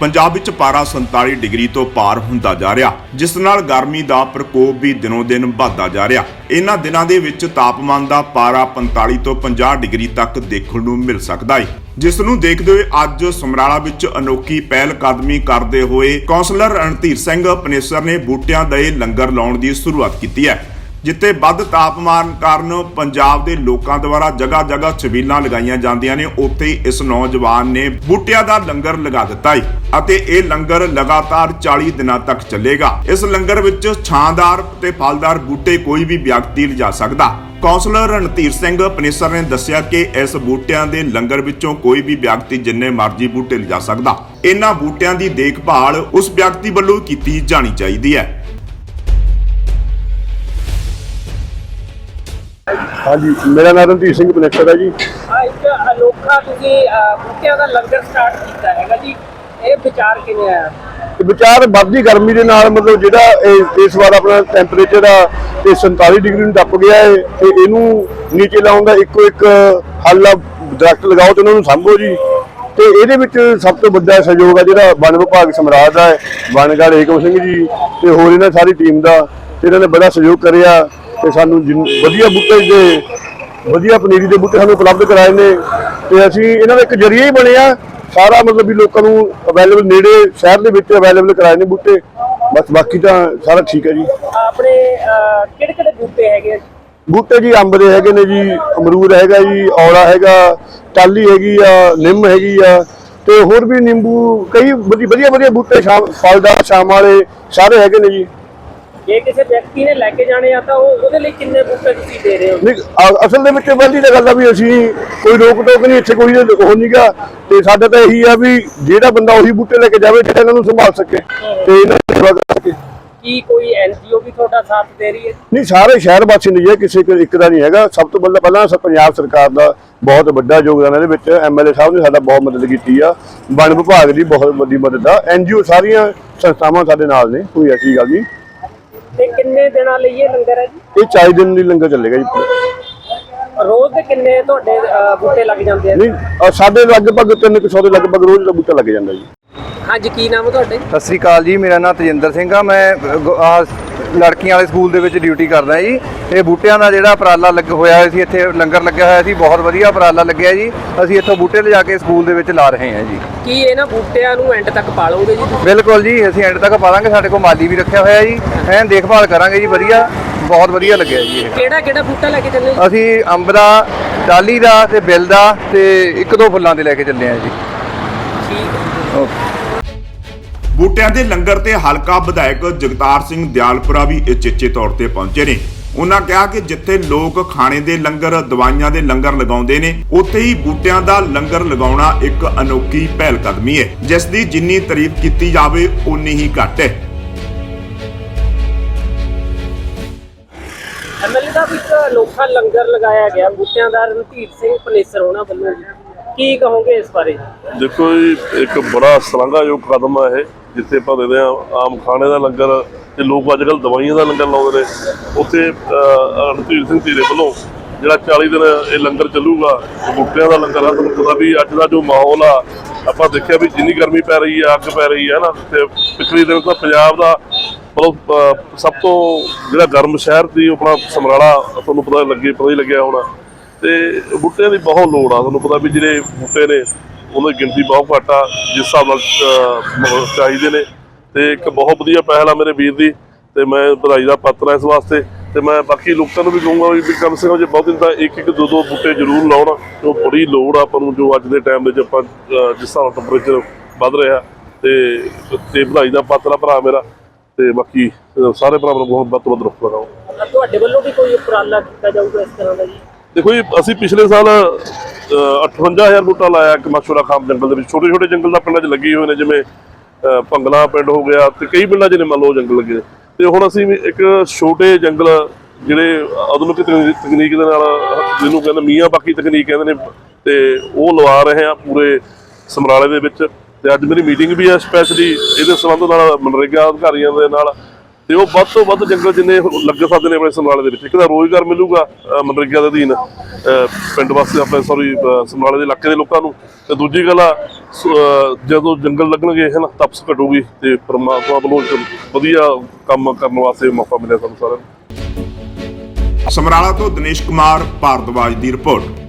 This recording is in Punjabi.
ਪੰਜਾਬ ਵਿੱਚ ਪਾਰਾ 47 ਡਿਗਰੀ ਤੋਂ ਪਾਰ ਹੁੰਦਾ ਜਾ ਰਿਹਾ, ਜਿਸ ਨਾਲ ਗਰਮੀ ਦਾ ਪ੍ਰਕੋਪ ਵੀ ਦਿਨੋ ਦਿਨ ਵਧਦਾ ਜਾ ਰਿਹਾ। ਇਹਨਾਂ ਦਿਨਾਂ ਦੇ ਵਿੱਚ ਤਾਪਮਾਨ ਦਾ ਪਾਰਾ 45 ਤੋਂ 50 ਡਿਗਰੀ ਤੱਕ ਦੇਖਣ ਨੂੰ ਮਿਲ ਸਕਦਾ ਹੈ ਜਿਸ ਨੂੰ ਦੇਖਦੇ ਹੋਏ ਅੱਜ ਸਮਰਾਲਾ ਵਿੱਚ ਅਨੋਖੀ ਪਹਿਲ ਕਦਮੀ ਕਰਦੇ ਹੋਏ ਕੌਂਸਲਰ ਰਣਧੀਰ ਸਿੰਘ ਪਨੇਸਰ ਨੇ ਬੂਟਿਆਂ ਦੇ ਲੰਗਰ ਲਾਉਣ ਦੀ ਸ਼ੁਰੂਆਤ ਕੀਤੀ ਹੈ। ਜਿੱਥੇ ਵੱਧ ਤਾਪਮਾਨ ਕਾਰਨ ਪੰਜਾਬ ਦੇ ਲੋਕਾਂ ਦੁਆਰਾ ਜਗ੍ਹਾ ਜਗ੍ਹਾ ਛਬੀਲਾਂ ਲਗਾਈਆਂ ਜਾਂਦੀਆਂ ਨੇ, ਉੱਥੇ ਇਸ ਨੌਜਵਾਨ ਨੇ ਬੂਟਿਆਂ ਦਾ ਲੰਗਰ ਲਗਾ ਦਿੱਤਾ ਹੈ ਅਤੇ ਇਹ ਲੰਗਰ ਲਗਾਤਾਰ 40 ਦਿਨਾਂ ਤੱਕ ਚੱਲੇਗਾ। ਇਸ ਲੰਗਰ ਵਿੱਚ ਛਾਂਦਾਰ ਤੇ ਫਲਦਾਰ ਬੂਟੇ ਕੋਈ ਵੀ ਵਿਅਕਤੀ ਲਿਜਾ ਸਕਦਾ। ਕੌਂਸਲਰ ਰਣਧੀਰ ਸਿੰਘ ਪਨੇਸਰ ਨੇ ਦੱਸਿਆ ਕਿ ਇਸ ਬੂਟਿਆਂ ਦੇ ਲੰਗਰ ਵਿੱਚੋਂ ਕੋਈ ਵੀ ਵਿਅਕਤੀ ਜਿੰਨੇ ਮਰਜ਼ੀ ਬੂਟੇ ਲਿਜਾ ਸਕਦਾ। ਇਹਨਾਂ ਬੂਟਿਆਂ ਦੀ ਦੇਖਭਾਲ ਉਸ ਵਿਅਕਤੀ ਵੱਲੋਂ ਕੀਤੀ ਜਾਣੀ ਚਾਹੀਦੀ ਹੈ। ਹਾਂਜੀ ਮੇਰਾ ਨਾਮ ਰਣਧੀਰ ਸਿੰਘ ਕਨੈਕਟਰ ਹੈ ਜੀ। ਆ ਇੱਕ ਅਨੋਖਾ ਤੁਸੀਂ ਬੂਟਿਆਂ ਦਾ ਲੰਗਰ ਸਟਾਰਟ ਕੀਤਾ ਹੈਗਾ ਜੀ। ਇਹ ਵਿਚਾਰ ਕਿਵੇਂ ਆਇਆ? ਤੇ ਵਿਚਾਰ ਵੱਧਦੀ ਗਰਮੀ ਦੇ ਨਾਲ ਮਤਲਬ ਜਿਹੜਾ ਇਸ ਵਾਰ ਆਪਣਾ ਟੈਂਪਰੇਚਰ ਆ ਤੇ 47 ਡਿਗਰੀ ਨੂੰ ਟੱਪ ਗਿਆ ਹੈ ਤੇ ਇਹਨੂੰ ਨੀਚੇ ਲਾਉਣ ਦਾ ਇੱਕੋ ਇੱਕ ਹੱਲ ਆ ਦਰਖਤ ਲਗਾਓ ਤੇ ਉਹਨਾਂ ਨੂੰ ਸਾਂਭੋ ਜੀ। ਤੇ ਇਹਦੇ ਵਿੱਚ ਸਭ ਤੋਂ ਵੱਡਾ ਸਹਿਯੋਗ ਆ ਜਿਹੜਾ ਵਣ ਵਿਭਾਗ ਸਮਰਾਟ ਦਾ ਹੈ ਵਣਗੜ ਏਕਮ ਸਿੰਘ ਜੀ ਤੇ ਹੋਰ ਇਹਨਾਂ ਸਾਰੀ ਟੀਮ ਦਾ ਇਹਨਾਂ ਨੇ ਬੜਾ ਸਹਿਯੋਗ ਕਰਿਆ। ਤੇ ਸਾਨੂੰ ਜਿੰਨ- ਵਧੀਆ ਬੂਟੇ ਦੇ ਵਧੀਆ ਪਨੀਰੀ ਦੇ ਬੂਟੇ ਸਾਨੂੰ ਉਪਲਬਧ ਕਰਾਏ ਨੇ। ਤੇ ਅਸੀਂ ਇਹਨਾਂ ਦਾ ਇੱਕ ਜਰੀਆ ਹੀ ਬਣਿਆ ਸਾਰਾ ਮਤਲਬ ਵੀ ਲੋਕਾਂ ਨੂੰ ਅਵੇਲੇਬਲ ਨੇੜੇ ਸ਼ਹਿਰ ਦੇ ਵਿੱਚ ਅਵੇਲੇਬਲ ਕਰਾਏ ਨੇ ਬੂਟੇ। ਬਸ ਬਾਕੀ ਤਾਂ ਸਾਰਾ ਠੀਕ ਹੈ ਜੀ। ਆਪਣੇ ਕਿਹੜੇ ਕਿਹੜੇ ਬੂਟੇ ਹੈਗੇ ਆ ਜੀ? ਬੂਟੇ ਜੀ ਅੰਬ ਦੇ ਹੈਗੇ ਨੇ ਜੀ ਅਮਰੂਦ ਹੈਗਾ ਜੀ ਔਲਾ ਹੈਗਾ ਟਾਲੀ ਹੈਗੀ ਆ ਨਿੰਮ ਹੈਗੀ ਆ ਤੇ ਹੋਰ ਵੀ ਨਿੰਬੂ ਕਈ ਵਧੀ- ਵਧੀਆ ਵਧੀਆ ਬੂਟੇ ਸ਼ਾਮ ਫਲਦਾਰ ਸ਼ਾਮ ਵਾਲੇ ਸਾਰੇ ਹੈਗੇ ਨੇ ਜੀ। ਜੇ ਕਿਸੇ ਵਿਅਕਤੀ ਨੇ ਲੈ ਕੇ ਜਾਣੇ ਆ ਤਾਂ ਉਹ ਉਹਦੇ ਲਈ ਕਿੰਨੇ ਬੂਟੇ ਤੁਸੀਂ ਦੇ ਰਹੇ ਹੋ? ਨਹੀਂ ਅ- ਅਸਲ ਦੇ ਵਿੱਚ ਪਹਿਲੀ ਤਾਂ ਗੱਲ ਆ ਵੀ ਅਸੀਂ ਕੋਈ ਰੋਕ ਟੋਕ ਨਹੀਂ ਇੱਥੇ ਕੋਈ ਉਹ ਨਹੀਂਗਾ ਤੇ ਸਾਡਾ ਤਾਂ ਇਹੀ ਆ ਵੀ ਜਿਹੜਾ ਬੰਦਾ ਉਹੀ ਬੂਟੇ ਲੈ ਕੇ ਜਾਵੇ ਜਿਹੜਾ ਇਹਨਾਂ ਨੂੰ ਸੰਭਾਲ ਸਕੇ ਤੇ ਇਹਨਾਂ ਦੀ ਸੇਵਾ ਕਰ ਸਕੇ। ਕੀ ਕੋਈ ਐਨਜੀਓ ਵੀ ਤੁਹਾਡਾ ਸਾਥ ਦੇ ਰਹੀ ਹੈ? ਨਹੀਂ ਸਾਰੇ ਸ਼ਹਿਰ ਵਾਸੀ ਨਹੀਂ ਹੈ ਕਿਸੇ ਇੱਕ- ਇੱਕ ਦਾ ਨਹੀਂ ਹੈਗਾ। ਸਭ ਤੋਂ ਪਹਿਲਾਂ ਪਹਿਲਾਂ ਸ- ਪੰਜਾਬ ਸਰਕਾਰ ਦਾ ਬਹੁਤ ਵੱਡਾ ਯੋਗਦਾਨ ਇਹਦੇ ਵਿੱਚ। ਐਮਐਲਏ ਸਾਹਿਬ ਨੇ ਸਾਡਾ ਬਹੁਤ ਮਦਦ ਕੀਤੀ ਆ। ਵਣ ਵਿਭਾਗ ਦੀ ਬਹੁਤ ਵੱਡੀ ਮਦਦ ਆ। ਐਨਜੀਓ ਸਾਰੀਆਂ ਸੰਸਥਾਵਾਂ ਸਾਡੇ ਨਾਲ ਨੇ ਕੋਈ ਐਸੀ ਗੱਲ ਨਹੀਂ। ਤੇ ਕਿੰਨੇ ਦਿਨਾਂ ਲਈ ਇਹ ਲੰਗਰ ਹੈ ਜੀ? ਇਹ 40 ਦਿਨ ਦੀ ਲੰਗਰ ਚੱਲੇਗਾ ਜੀ। ਰੋਜ਼ ਦੇ ਕਿੰਨੇ ਤੁਹਾਡੇ ਅਹ, ਬੂਟੇ ਲੱਗ ਜਾਂਦੇ ਆ? ਨਹੀਂ ਅ, ਸਾਡੇ ਲਗਭਗ 300 ਦੇ ਲਗਭਗ ਰੋਜ਼ ਦਾ ਬੂਟਾ ਲੱਗ ਜਾਂਦਾ ਜੀ। ਹਾਂਜੀ ਕੀ ਨਾਮ ਤੁਹਾਡੇ? ਸਤਿ ਸ੍ਰੀ ਅਕਾਲ ਜੀ ਮੇਰਾ ਨਾਮ ਤਜਿੰਦਰ ਸਿੰਘ ਆ। ਮੈਂ ਗ- ਆਹ ਲੜਕੀਆਂ ਵਾਲੇ ਸਕੂਲ ਦੇ ਵਿੱਚ ਡਿਊਟੀ ਕਰਦਾ ਜੀ। ਇਹ ਬੂਟਿਆਂ ਦਾ ਜਿਹੜਾ ਉਪਰਾਲਾ ਲੱਗ ਹੋਇਆ ਹੋਇਆ ਸੀ ਇੱਥੇ ਲੰਗਰ ਲੱਗਿਆ ਹੋਇਆ ਸੀ ਬਹੁਤ ਵਧੀਆ ਉਪਰਾਲਾ ਲੱਗਿਆ ਜੀ। ਅਸੀਂ ਇੱਥੋਂ ਬੂਟੇ ਲਿਜਾ ਕੇ ਸਕੂਲ ਦੇ ਵਿੱਚ ਲਾ ਰਹੇ ਹਾਂ ਜੀ। ਕੀ ਇਹਨਾਂ ਬੂਟਿਆਂ ਨੂੰ ਐਂਡ ਤੱਕ ਪਾਲੋਗੇ ਜੀ ਤੁਸੀਂ? ਬਿਲਕੁਲ ਜੀ ਅਸੀਂ ਐਂਡ ਤੱਕ ਪਾਵਾਂਗੇ ਸਾਡੇ ਕੋਲ ਮਾਲੀ ਵੀ ਰੱਖਿਆ ਹੋਇਆ ਜੀ। ਐਨ ਦੇਖਭਾਲ ਕਰਾਂਗੇ ਜੀ ਵਧੀਆ ਬਹੁਤ ਵਧੀਆ ਲੱਗਿਆ ਜੀ ਇਹ। ਕਿਹੜਾ ਕਿਹੜਾ ਬੂਟਾ ਲੈ ਕੇ ਚੱਲੇ ਹੋ? ਅਸੀਂ ਅੰਬ ਦਾ ਡਾਲੀ ਦਾ ਤੇ ਬਿੱਲ ਦਾ ਤੇ ਇੱਕ ਦੋ ਫੁੱਲਾਂ ਦੇ ਲੈ ਕੇ ਚੱਲੇ ਹਾਂ ਜੀ। ਠੀਕ ਹੈ। ਓਕੇ। ਬੂਟਿਆਂ ਦੇ ਲੰਗਰ ਤੇ ਹਲਕਾ ਵਿਧਾਇਕ ਜਗਤਾਰ ਸਿੰਘ ਦਿਆਲਪੁਰਾ ਵੀ ਇਚੇਚੇ ਤੌਰ ਤੇ ਪਹੁੰਚੇ ਨੇ। ਉਹਨਾਂ ਕਿਹਾ ਕਿ ਜਿੱਥੇ ਲੋਕ ਖਾਣੇ ਦੇ ਲੰਗਰ, ਦਵਾਈਆਂ ਦੇ ਲੰਗਰ ਲਗਾਉਂਦੇ ਨੇ, ਉੱਥੇ ਹੀ ਬੂਟਿਆਂ ਦਾ ਲੰਗਰ ਲਗਾਉਣਾ ਇੱਕ ਅਨੋਖੀ ਪਹਿਲ ਕਦਮੀ ਹੈ। ਜਿਸ ਦੀ ਜਿੰਨੀ ਤਾਰੀਫ ਕੀਤੀ ਜਾਵੇ ਉਨੀ ਹੀ ਘੱਟ ਹੈ। ਐਮਐਲਏ ਦਾ ਵੀ ਇੱਕ ਲੰਗਰ ਲਗਾਇਆ ਗਿਆ। ਬੂਟਿਆਂ ਦਾ ਰਣਧੀਰ ਸਿੰਘ ਪਨੇਸਰ ਹੋਣਾ ਵੱਲੋਂ ਜੀ। ਕੀ ਕਹੋਗੇ ਇਸ ਬਾਰੇ? ਦੇਖੋ ਜੀ ਇੱਕ ਬੜਾ ਸ਼ਲਾਘਾਯੋਗ ਕਦਮ ਆ ਇਹ ਜਿੱਥੇ ਆਪਾਂ ਦੇਖਦੇ ਆ ਆਮ ਖਾਣੇ ਦਾ ਲੰਗਰ ਤੇ ਲੋਕ ਅੱਜ ਕੱਲ ਦਵਾਈਆਂ ਦਾ ਲੰਗਰ ਲਾਉਂਦੇ ਨੇ। ਉੱਥੇ ਅਹ, ਸਿੰਘ ਧੀਰੇ ਵੱਲੋਂ ਜਿਹੜਾ 40 ਦਿਨ ਇਹ ਲੰਗਰ ਚੱਲੂਗਾ ਇਹ ਬੂਟਿਆਂ ਦਾ ਲੰਗਰ ਆ ਤੁਹਾਨੂੰ ਪਤਾ ਵੀ ਅੱਜ ਦਾ ਜੋ ਮਾਹੌਲ ਆ ਆਪਾਂ ਦੇਖਿਆ ਵੀ ਜਿੰਨੀ ਗਰਮੀ ਪੈ ਰਹੀ ਆ ਅੱਗ ਪੈ ਰਹੀ ਹੈ ਨਾ ਤੇ ਪਿਛਲੇ ਦਿਨ ਤਾਂ ਪੰਜਾਬ ਦਾ ਮਤਲਬ ਸਭ ਤੋਂ ਜਿਹੜਾ ਗਰਮ ਸ਼ਹਿਰ ਸੀ ਉਹ ਆਪਣਾ ਸਮਰਾਲਾ ਤੁਹਾਨੂੰ ਪਤਾ ਲੱਗੇ ਪਤਾ ਹੀ ਲੱਗਿਆ ਹੋਣਾ। ਤੇ ਬੂਟਿਆਂ ਦੀ ਬਹੁਤ ਲੋੜ ਆ। ਤੁਹਾਨੂੰ ਪਤਾ ਵੀ ਜਿਹੜੇ ਬੂਟੇ ਨੇ ਉਹਨਾਂ ਦੀ ਗਿਣਤੀ ਬਹੁਤ ਘੱਟ ਆ, ਜਿਸ ਹਿਸਾਬ ਨਾਲ ਚਾਹੀਦੇ ਨੇ। ਤੇ ਇੱਕ ਬਹੁਤ ਵਧੀਆ ਪਹਿਲ ਆ ਮੇਰੇ ਵੀਰ ਦੀ, ਤੇ ਮੈਂ ਵਧਾਈ ਦਾ ਪਾਤਰ ਆ ਇਸ ਵਾਸਤੇ। ਤੇ ਮੈਂ ਬਾਕੀ ਲੋਕਾਂ ਨੂੰ ਵੀ ਕਹੂੰਗਾ ਵੀ ਵੀ ਕਮ ਸੇ ਕਮ ਜੇ ਬਹੁਤ ਦਿਨ ਤਾਂ ਇੱਕ ਇੱਕ ਦੋ ਦੋ ਬੂਟੇ ਜ਼ਰੂਰ ਲਾਉਣ ਜੋ ਬੜੀ ਲੋੜ ਆ ਆਪਾਂ ਨੂੰ, ਜੋ ਅੱਜ ਦੇ ਟਾਈਮ ਵਿੱਚ ਆਪਾਂ ਜਿਸ ਹਿਸਾਬ ਨਾਲ ਟੈਂਪਰੇਚਰ ਵੱਧ ਰਿਹਾ। ਤੇ ਤੇ ਵਧਾਈ ਦਾ ਪਾਤਰ ਆ ਭਰਾ ਮੇਰਾ। ਤੇ ਬਾਕੀ ਸਾਰੇ ਭਰਾਵਾਂ ਨੂੰ ਬਹੁਤ ਵੱਧ ਤੋਂ ਵੱਧ ਰੁੱਖ ਲਗਾਓ। ਤੁਹਾਡੇ ਵੱਲੋਂ ਵੀ ਕੋਈ ਉਪਰਾਲਾ ਕੀਤਾ ਜਾਊਗਾ ਇਸ ਤਰ੍ਹਾਂ ਦਾ ਜੀ? ਦੇਖੋ ਜੀ ਅਸੀਂ ਪਿਛਲੇ ਸਾਲ ਅਹ, 58000 ਬੂਟਾ ਲਾਇਆ ਇੱਕ ਮਸ਼ੂਰਾ ਖਾਮ ਜੰਗਲ ਦੇ ਵਿੱਚ ਛੋਟੇ ਛੋਟੇ ਜੰਗਲ ਦਾ ਪਿੰਡਾਂ 'ਚ ਲੱਗੇ ਹੋਏ ਨੇ ਜਿਵੇਂ ਅਹ, ਭੰਗਲਾ ਪਿੰਡ ਹੋ ਗਿਆ ਤੇ ਕਈ ਪਿੰਡਾਂ 'ਚ ਨੇ ਮੰਨ ਲਓ ਜੰਗਲ ਲੱਗੇ ਨੇ। ਤੇ ਹੁਣ ਅਸੀਂ ਵੀ ਇੱਕ ਛੋਟੇ ਜੰਗਲ ਜਿਹੜੇ ਆਧੁਨਿਕ ਤਕਨੀ- ਤਕਨੀਕ ਦੇ ਨਾਲ ਜਿਹਨੂੰ ਕਹਿੰਦੇ ਮੀਆਂ ਬਾਕੀ ਤਕਨੀਕ ਕਹਿੰਦੇ ਨੇ ਤੇ ਉਹ ਲਵਾ ਰਹੇ ਆ ਪੂਰੇ ਸਮਰਾਲੇ ਦੇ ਵਿੱਚ ਤੇ ਅੱਜ ਮੇਰੀ ਮੀਟਿੰਗ ਵੀ ਹੈ ਸਪੈਸ਼ਲੀ ਇਹਦੇ ਸੰਬੰਧ ਨਾਲ ਮਨਰੇਗਾ ਅਧਿਕਾਰੀਆਂ ਦੇ ਨਾਲ ਤੇ ਉਹ ਵੱਧ ਤੋਂ ਵੱਧ ਜੰਗਲ ਜਿੰਨੇ ਲੱਗੇ ਸਕਦੇ ਨੇ ਆਪਣੇ ਸਮਰਾਲੇ ਦੇ ਵਿੱਚ। ਇੱਕ ਤਾਂ ਰੋਜ਼ਗਾਰ ਮਿਲੂਗਾ ਮਨਰੇਗਾ ਦੇ ਅਧੀਨ ਪਿੰਡ ਵਾਸਤੇ ਆਪਣੇ ਸੌਰੀ ਸਮਰਾਲੇ ਦੇ ਇਲਾਕੇ ਦੇ ਲੋਕਾਂ ਨੂੰ। ਤੇ ਦੂਜੀ ਗੱਲ ਆ ਜਦੋਂ ਜੰਗਲ ਲੱਗਣਗੇ ਹੈ ਨਾ ਤਪਸ ਘਟੂਗੀ ਤੇ ਪਰਮਾਤਮਾ ਵੱਲੋਂ ਵਧੀਆ ਕੰਮ ਕਰਨ ਵਾਸਤੇ ਮੌਕਾ ਮਿਲਿਆ ਸਾਨੂੰ ਸਾਰਿਆਂ ਨੂੰ। ਸਮਰਾਲਾ ਤੋਂ ਦਿਨੇਸ਼ ਕੁਮਾਰ, ਭਾਰਦਵਾਜ ਦੀ ਰਿਪੋਰਟ।